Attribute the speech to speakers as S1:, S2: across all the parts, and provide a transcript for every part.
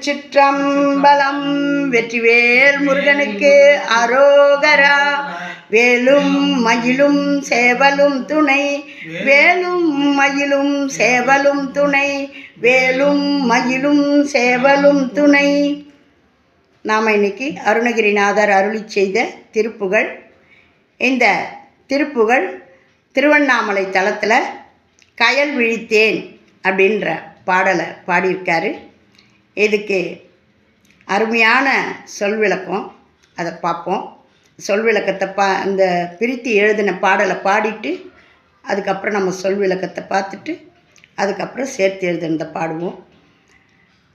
S1: திருச்சிற்றம்பலம் வெற்றிவேல் முருகனுக்கு அரோகரா. வேலும் மயிலும் சேவலும் துணை. வேலும் மயிலும் சேவலும் துணை. வேலும் மயிலும் சேவலும் துணை. நாம் இன்னைக்கு அருணகிரிநாதர் அருளி செய்த திருப்புகழ் இந்த திருப்புகழ் திருவண்ணாமலை தலத்தில் கயல் விழித்தேன் அப்படின்ற பாடலை பாடியிருக்காரு. இதுக்கு அருமையான சொல் விளக்கம். அதை பார்ப்போம். சொல் விளக்கத்தை பா அந்த பிரித்தி எழுதின பாடலை பாடிட்டு அதுக்கப்புறம் நம்ம சொல் விளக்கத்தை பார்த்துட்டு அதுக்கப்புறம் சேர்த்து எழுதுனதை பாடுவோம்.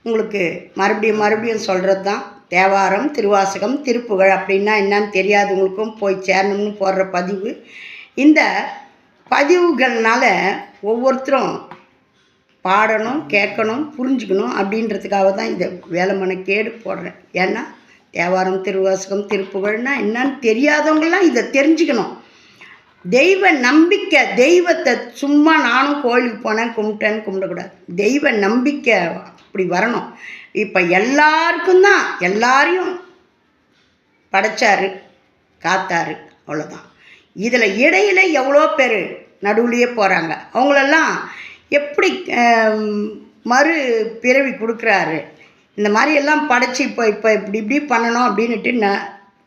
S1: உங்களுக்கு மறுபடியும் மறுபடியும் சொல்கிறது தான் தேவாரம் திருவாசகம் திருப்புகழ் அப்படின்னா என்னன்னு தெரியாதவங்களுக்கும் போய் சேரணும்னு போடுற பதிவு. இந்த பதிவுகள்னால ஒவ்வொருத்தரும் பாடணும் கேட்கணும் புரிஞ்சுக்கணும் அப்படின்றதுக்காக தான் இதை வேலைமனக்கேடு போடுறேன். ஏன்னா தேவாரம் திருவாசகம் திருப்புகழ்னா என்னன்னு தெரியாதவங்களாம் இதை தெரிஞ்சுக்கணும். தெய்வ நம்பிக்கை தெய்வத்தை சும்மா நானும் கோயிலுக்கு போனேன் கும்பிட்டேன்னு கும்பிடக்கூடாது. தெய்வ நம்பிக்கை அப்படி வரணும். இப்போ எல்லாருக்கும் தான் எல்லாரையும் படைச்சாரு காத்தாரு அவ்வளோதான் இதில் இடையில எவ்வளோ பேர் நடுவுலையே போகிறாங்க அவங்களெல்லாம் எப்படி மறு பிறவி கொடுக்குறாரு? இந்த மாதிரி எல்லாம் படைச்சி இப்போ இப்போ இப்படி இப்படி பண்ணணும் அப்படின்னுட்டு நான்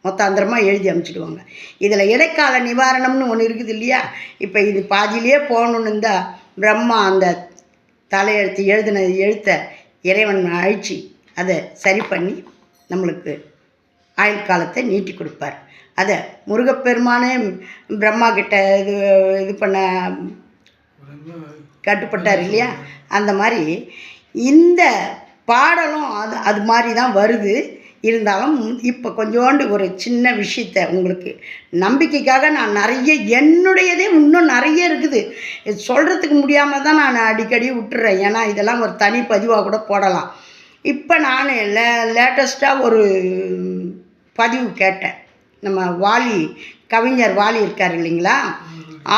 S1: மொத்தாந்திரமாக எழுதி அனுப்பிச்சிடுவாங்க. இதில் இடைக்கால நிவாரணம்னு ஒன்று இருக்குது இல்லையா? இப்போ இது பாதியிலேயே போகணுன்னு இருந்தால் பிரம்மா அந்த தலையெழுத்து எழுதின எழுத்தை இறைவன் அழிச்சு அதை சரி பண்ணி நம்மளுக்கு ஆயுள் காலத்தை நீட்டி கொடுப்பார். அதை முருகப்பெருமானே பிரம்மா கிட்ட இது இது பண்ண கட்டுப்பட்டார் இல்லையா? அந்த மாதிரி இந்த பாடலும் அது அது மாதிரி தான் வருது. இருந்தாலும் இப்போ கொஞ்சோண்டு ஒரு சின்ன விஷயத்த உங்களுக்கு நம்பிக்கைக்காக நான் நிறைய என்னுடையதே இன்னும் நிறைய இருக்குது. சொல்கிறதுக்கு முடியாமல் தான் நான் அடிக்கடி விட்டுறேன். ஏன்னா இதெல்லாம் ஒரு தனி பதிவாக கூட போடலாம். இப்போ நான் லே லேட்டஸ்ட்டாக ஒரு பதிவு கேட்டேன். நம்ம வாலி கவிஞர் வாலி இருக்கார் இல்லைங்களா?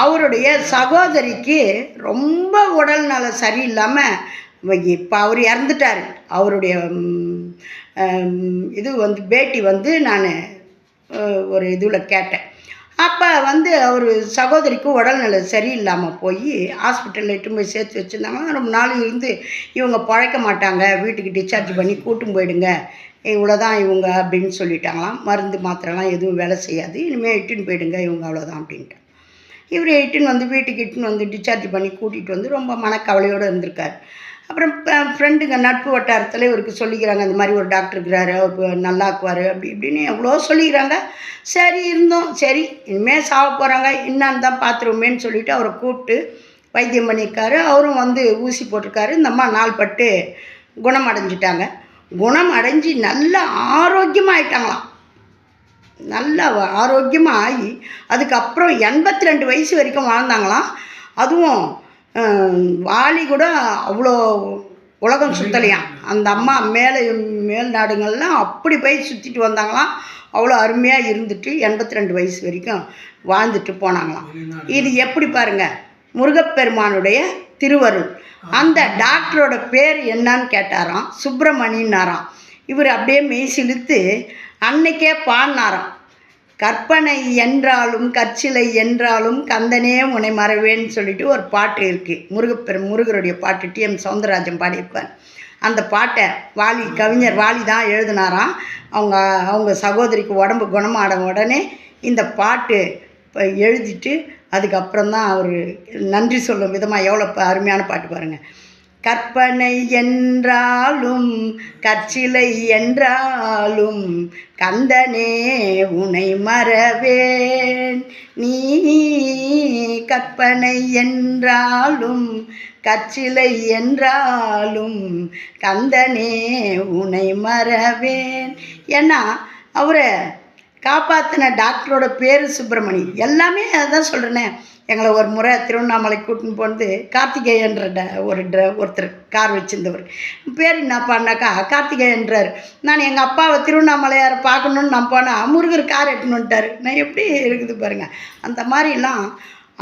S1: அவருடைய சகோதரிக்கு ரொம்ப உடல் நலம் சரியில்லாமல் இப்போ அவர் இறந்துட்டார். அவருடைய இது வந்து பேட்டி வந்து நான் ஒரு இதில் கேட்டேன். அப்போ வந்து அவர் சகோதரிக்கு உடல்நலம் சரியில்லாமல் போய் ஹாஸ்பிட்டலில் இட்டு போய் சேர்த்து வச்சுருந்தாங்க. ரொம்ப நாள் இருந்து இவங்க பழைக்க மாட்டாங்க. வீட்டுக்கு டிஸ்சார்ஜ் பண்ணி கூட்டும் போயிடுங்க. இவ்வளோதான் இவங்க அப்படின்னு சொல்லிட்டாங்களாம். மருந்து மாத்திரைலாம் எதுவும் வேலை செய்யாது. இனிமேல் இட்டுன்னு போயிடுங்க இவங்க அவ்வளோதான் அப்படின்ட்டு. இவர் இட்டுன்னு வந்து வீட்டுக்கு இட்டுன்னு வந்து டிஸ்சார்ஜ் பண்ணி கூட்டிகிட்டு வந்து ரொம்ப மனக்கவலையோடு இருந்திருக்கார். அப்புறம் ஃப்ரெண்டுங்க நட்பு வட்டாரத்தில் இவருக்கு சொல்லிக்கிறாங்க இந்த மாதிரி ஒரு டாக்டர் இருக்கிறாரு அவர் நல்லாக்குவார் அப்படி இப்படின்னு எவ்வளோ சொல்லிக்கிறாங்க. சரி இருந்தோம். சரி இனிமேல் சாவ போகிறாங்க என்னான்னு தான் பார்த்துருவோமேன்னு சொல்லிவிட்டு அவரை கூப்பிட்டு வைத்தியம் பண்ணியிருக்காரு. அவரும் வந்து ஊசி போட்டிருக்காரு. இந்த அம்மா நாள் பட்டு குணம் அடைஞ்சிட்டாங்க. குணம் அடைஞ்சு ஆரோக்கியமாக ஆயிட்டாங்களாம் நல்லா ஆரோக்கியமாக ஆகி அதுக்கப்புறம் எண்பத்தி ரெண்டு வயசு வரைக்கும் வாழ்ந்தாங்களாம். அதுவும் வாலி கூட அவ்வளோ உலகம் சுற்றலையாம் அந்த அம்மா மேலே மேல் நாடுங்கள்லாம் அப்படி போய் சுற்றிட்டு வந்தாங்களாம். அவ்வளோ அருமையாக இருந்துட்டு எண்பத்தி ரெண்டு வயசு வரைக்கும் வாழ்ந்துட்டு போனாங்களாம். இது எப்படி பாருங்கள் முருகப்பெருமானுடைய திருவருள். அந்த டாக்டரோட பேர் என்னன்னு கேட்டாராம். சுப்பிரமணியனாராம் இவர் அப்படியே மெய் சிலுத்து அன்னைக்கே பாடினாராம். கற்பனை என்றாலும் கற்சிலை என்றாலும் கந்தனே உன்னை மறவேன்னு சொல்லிட்டு ஒரு பாட்டு இருக்குது முருகப்பெரு முருகருடைய பாட்டு டி எம் சௌந்தரராஜன் பாடியிருப்பார். அந்த பாட்டை வாலி கவிஞர் வாலி தான் எழுதினாராம். அவங்க அவங்க சகோதரிக்கு உடம்பு குணமாட உடனே இந்த பாட்டு இப்போ எழுதிட்டு அதுக்கப்புறம் தான் அவர் நன்றி சொல்லும் விதமாக எவ்வளோ ப- அருமையான பாட்டு பாருங்கள் கற்பனை என்றாலும் கற்சிலை என்றாலும் கந்தனே உனை மறவேன். நீ கற்பனை என்றாலும் கற்சிலை என்றாலும் கந்தனே உனை மறவேன். ஏன்னா அவரை காப்பாற்றின டாக்டரோட பேர் சுப்பிரமணி. எல்லாமே அதான் சொல்கிறேனே எங்களை ஒரு முறை திருவண்ணாமலை கூட்டின்னு போனது கார்த்திகேயன்ற ட ஒரு ட்ர ஒருத்தர் கார் வச்சுருந்தவர். பேர் என்னப்பான்னாக்கா கார்த்திகேயன்றார். நான் எங்கள் அப்பாவை திருவண்ணாமலையாரை பார்க்கணுன்னு நான் போனேன் முருகர் கார் எடுத்துன்னு வந்துட்டார். நான் எப்படி இருக்குது பாருங்கள் அந்த மாதிரிலாம்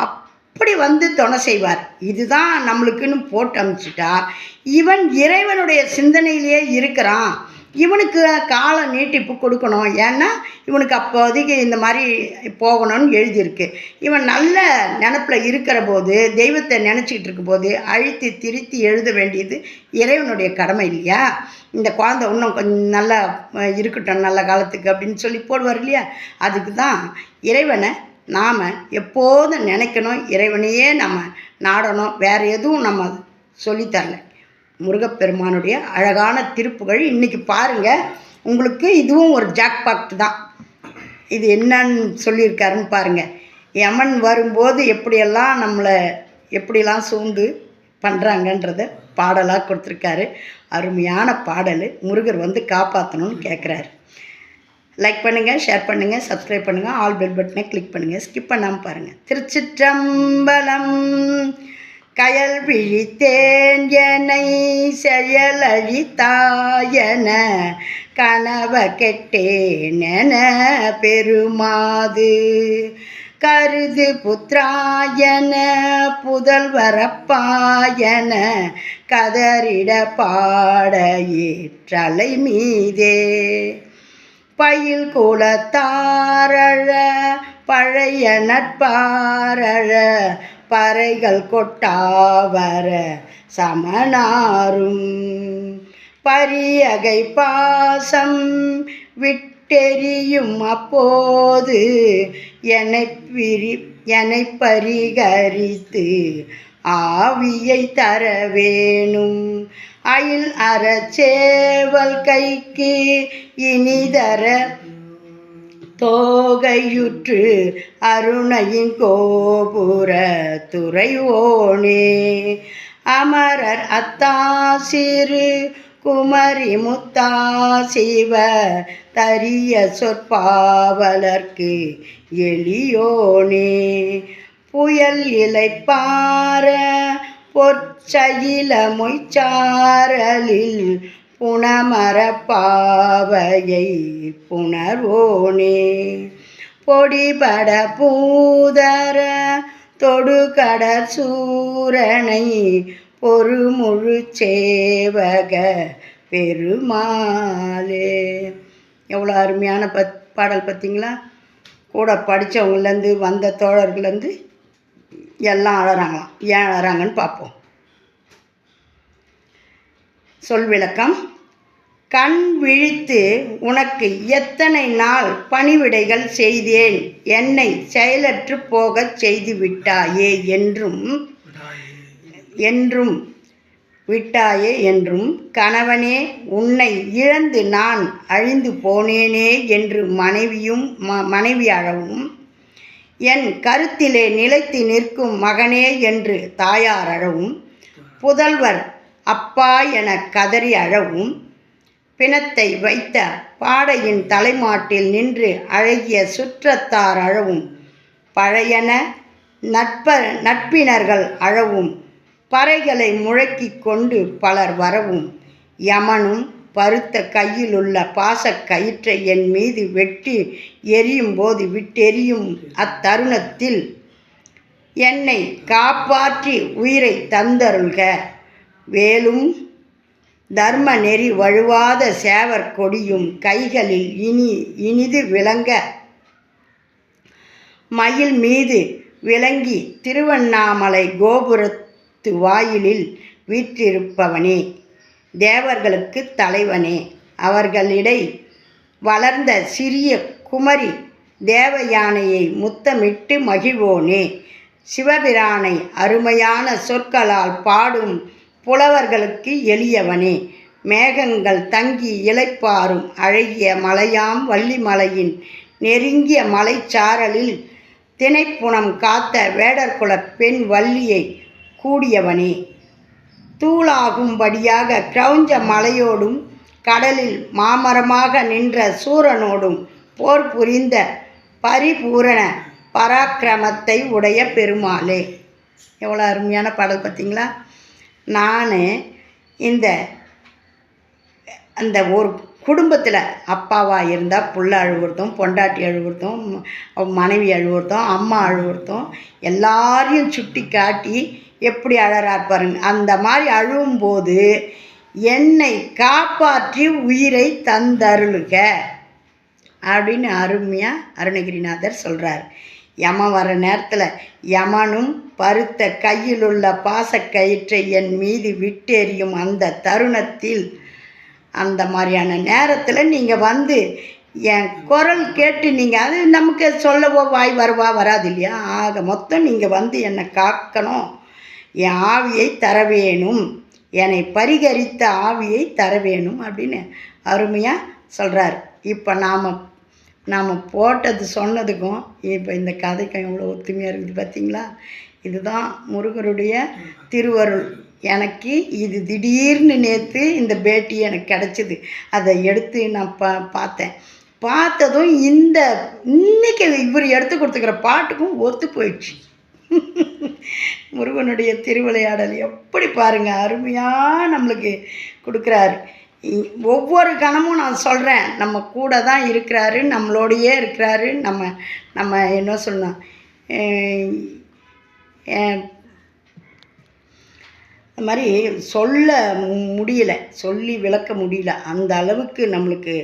S1: அப் அப்படி வந்து துணை செய்வார். இதுதான் நம்மளுக்குன்னு போட்டு அனுப்பிச்சிட்டா இவன் இறைவனுடைய சிந்தனையிலேயே இருக்கிறான். இவனுக்கு கால நீட்டிப்பு கொடுக்கணும். ஏன்னா இவனுக்கு அப்போதைக்கு இந்த மாதிரி போகணும்னு எழுதியிருக்கு. இவன் நல்ல நினப்பில் இருக்கிற போது தெய்வத்தை நினச்சிக்கிட்டு இருக்கும்போது அழித்து திருத்தி எழுத வேண்டியது இறைவனுடைய கடமை இல்லையா? இந்த குழந்தை இன்னும் கொஞ்சம் நல்லா இருக்கட்டும் நல்ல காலத்துக்கு அப்படின்னு சொல்லி போடுவார் இல்லையா? அதுக்கு தான் இறைவனை நாம் எப்போதும் நினைக்கணும். இறைவனையே நம்ம நாடணும். வேறு எதுவும் நம்ம சொல்லித்தரல முருகப்பெருமானுடைய அழகான திருப்புகள். இன்றைக்கி பாருங்கள் உங்களுக்கு இதுவும் ஒரு ஜாக்பாக்ட் தான். இது என்னன்னு சொல்லியிருக்காருன்னு பாருங்கள் யமன் வரும்போது எப்படியெல்லாம் நம்மளை எப்படிலாம் சூழ்ந்து பண்ணுறாங்கன்றத பாடலாக கொடுத்துருக்காரு. அருமையான பாடல். முருகர் வந்து காப்பாற்றணும்னு கேட்குறாரு லைக் பண்ணுங்கள் ஷேர் பண்ணுங்கள் சப்ஸ்கிரைப் பண்ணுங்கள் ஆல் பெல் பட்டனை கிளிக் பண்ணுங்கள் ஸ்கிப் பண்ணாமல் பாருங்கள் திருச்சிற்றம்பலம் கயல் விழித்தேன் என்னை செயலழித்தாயன கனவ கெட்டேன் என பெருமாது. கருது புத்திராயன புதல்வரப்பாயன கதறிட பாட ஏற்றலை மீதே. பயில் குலத்தாரழ பழைய நட்பாரழ பறைகள் கொட்டாவர சமனாரும். பரியகை பாசம் விட்டெறியும் அப்போது என்னை பிரி என்னை பரிகரித்து ஆவியை தர வேணும் அயில் அறச்சேவல் கைக்கு இனிதர தோகையுற்று அருணையின் கோபுர துறைவோனே. அமரர் அத்தாசிறு குமரி முத்தா சிவ தரிய சொற்பாவலர்க்கு எளியோனே. புயல் இலைப்பார பொற்சயில மொய்ச்சாரலில் புனமரப்பாவையை புணர்வோனே. பொடிபட பூதர தொடுகட சூரனை பொறுமுழு சேவக பெருமாளே. எவ்வளோ அருமையான பத் பாடல் பார்த்தீங்களா? கூட படித்தவங்கலேருந்து வந்த தோழர்கள்லேருந்து எல்லாம் அழறாங்களாம். ஏன் அழறாங்கன்னு பார்ப்போம். சொல் விளக்கம். கண் விழித்து உனக்கு எத்தனை நாள் பணிவிடைகள் செய்தேன்? என்னை செயலற்று போகச் செய்து விட்டாயே என்றும் என்றும் விட்டாயே என்றும் கணவனே உன்னை இழந்து நான் அழிந்து போனேனே என்று மனைவியும் ம மனைவி அழவும் என் கருத்திலே நிலைத்து நிற்கும் மகனே என்று தாயாரழவும் புதல்வர் அப்பா என கதறி அழவும். பிணத்தை வைத்த பாடையின் தலைமாட்டில் நின்று அழகிய சுற்றத்தார் அழவும். பழையன நட்ப நட்பினர்கள் அழவும். பறைகளை முழக்கிக் கொண்டு பலர் வரவும். யமனும் பருத்த கையிலுள்ள பாசக் கயிற்றை என் மீது வெட்டி எரியும் போது விட்டெரியும் அத்தருணத்தில். என்னை காப்பாற்றி உயிரை தந்தருள்க. வேலும் தர்ம நெறி வழுவாத சேவர் கொடியும் கைகளில் இனி இனிது விளங்க. மயில் மீது விளங்கி திருவண்ணாமலை கோபுரத்து வாயிலில் வீற்றிருப்பவனே தேவர்களுக்கு தலைவனே. அவர்களிடை வளர்ந்த சிறிய குமரி தேவ யானையை முத்தமிட்டு மகிழ்வோனே. சிவபிரானை அருமையான சொற்களால் பாடும் புலவர்களுக்கு எளியவனே. மேகங்கள் தங்கி இளைப்பாரும் அழகிய மலையாம் வள்ளிமலையின் நெருங்கிய மலைச்சாரலில் திணைப்புணம் காத்த வேடர்குலப் பெண் வள்ளியை கூடியவனே. தூளாகும்படியாக கிரௌஞ்ச மலையோடும் கடலில் மாமரமாக நின்ற சூரனோடும் போர் புரிந்த பரிபூரண பராக்கிரமத்தை உடைய பெருமாளே. எவ்வளோ அருமையான பாடல் பார்த்தீங்களா? நான் இந்த அந்த ஒரு குடும்பத்தில் அப்பாவாக இருந்தால் புள்ள அழுகுறதும் பொண்டாட்டி அழுகுறதும் மனைவி அழுகுறதும் அம்மா அழுகுறதும் எல்லாரையும் சுட்டி காட்டி எப்படி அழறார் பாருங்க. அந்த மாதிரி அழுவும்போது என்னை காப்பாற்றி உயிரை தந்தருளுக அப்படின்னு அருமையாக அருணகிரிநாதர் சொல்கிறார் யமன் வர நேரத்தில் யமனும் பருத்த கையில் உள்ள பாசக்கயிற்றை என் மீது விட்டெறியும் அந்த தருணத்தில். அந்த மாதிரியான நேரத்தில் நீங்கள் வந்து என் குரல் கேட்டு நீங்கள் அது நமக்கு சொல்லவோ வாய் வருவா வராது இல்லையா? ஆக மொத்தம் நீங்கள் வந்து என்னை காக்கணும். என் ஆவியை தர வேணும் என்னை பரிகரித்த ஆவியை தர வேணும் அப்படின்னு அருமையாக சொல்கிறார் இப்போ நாம் நாம் போட்டது சொன்னதுக்கும் இப்போ இந்த கதைக்கும் எவ்வளோ ஒத்துமையாக இருக்குது பார்த்தீங்களா இதுதான் முருகருடைய திருவருள். எனக்கு இது திடீர்னு நேற்று இந்த பேட்டி எனக்கு கிடச்சிது. அதை எடுத்து நான் பா பார்த்தேன். பார்த்ததும் இந்த இன்னைக்கு இவர் எடுத்து கொடுத்துக்கிற பாட்டுக்கும் ஒத்து போயிடுச்சு. முருகனுடைய திருவிளையாடல் எப்படி பாருங்கள் அருமையாக நம்மளுக்கு கொடுக்குறாரு. ஒவ்வொரு கணமும் நான் சொல்கிறேன் நம்ம கூட தான் இருக்கிறாரு நம்மளோடையே இருக்கிறாரு நம்ம நம்ம என்ன அஹ் இந்த மாதிரி சொல்ல முடியல சொல்லி விளக்க முடியல. அந்த அளவுக்கு நம்மளுக்கு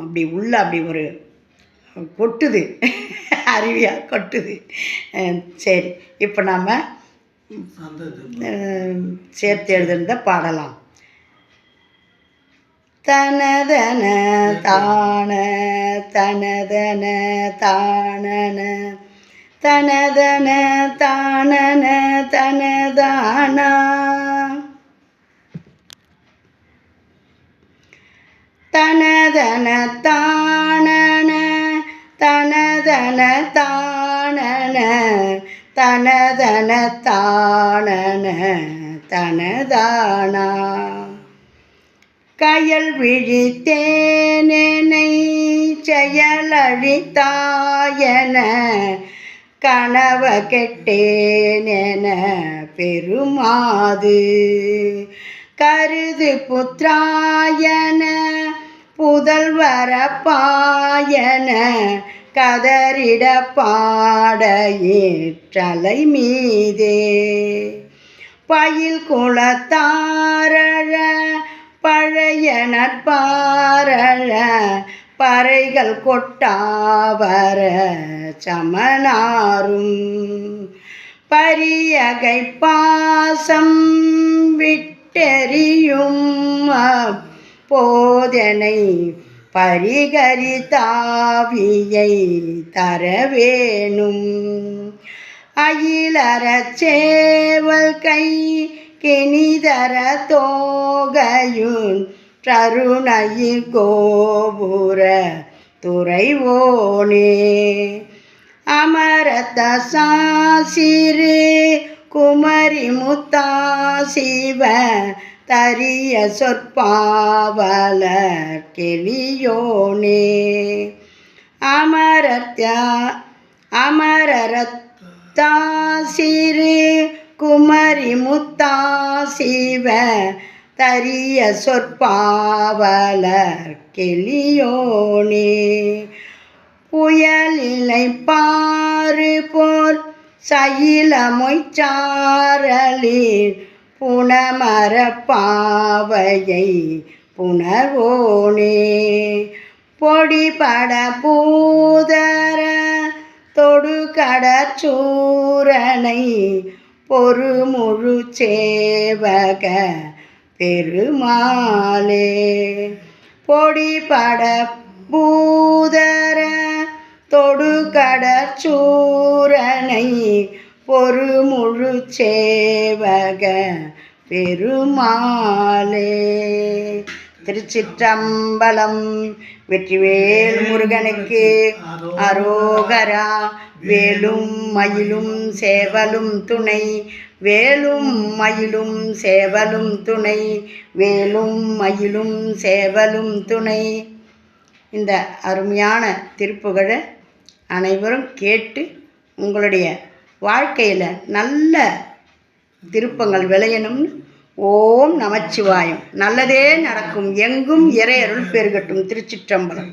S1: அப்படி உள்ள அப்படி ஒரு கொட்டுது. அருவியாக கொட்டுது. சரி. இப்போ நாம் சேர்த்து எழுதுனத பாடலாம். தனதன தான தனதன தானன. தனதன தானன தனதானா. தனதன தானன தனதன தானன. தனதன தானன தனதானா. கயல் விழித்தேனை செயலழித்தாயன கனவ கெட்டேனென பெருமாது. கருது புத்திராயன புதல்வர பாயன கதறிட பாடையேற்றலை மீதே. பயில் குளத்தாரழ பழ பழைய நட்பாரழ பறைகள் கொட்டாவர சமனாரும். பரியகை பாசம் விட்டெறியும் போதனை பரிகரித்தாவியை தரவேணும். அயிலறச் சேவல் கை கிணிதர தோகையுன் தருணையில் கோபுர துறைவோனே. அமரத்த சாசிறு குமரி முத்தா சிவ தரிய சொற்பாவல கெளியோனே அமரத்யா அமரரத்தா சிறு குமரி முத்தா சிவ தரிய சொற்பாவலர் கெளியோனே புயலிலை பாரு போர் சயில மொய்ச்சாரலில் புனமர பாவையை புணர்வோனே பொடிபட பூதர தொடுகடச்சூரனை பொறுமுழு சேவக பெருமாளே பொடிபட பூதர தொடுகடச்சூரனை பொறுமுழு சேவக பெருமாளே. திருச்சிற்றம்பலம் வெற்றிவேல் முருகனுக்கு அரோகரா வேலும் மயிலும் சேவலும் துணை வேலும் மயிலும் சேவலும் துணை வேலும் மயிலும் சேவலும் துணை. இந்த அருமையான திருப்புகழை அனைவரும் கேட்டு உங்களுடைய வாழ்க்கையில் நல்ல திருப்பங்கள் விளையணும்னு ஓம் நமச்சிவாயம். நல்லதே நடக்கும். எங்கும் இறையருள் பெருகட்டும்.
S2: திருச்சிற்றம்பலம்.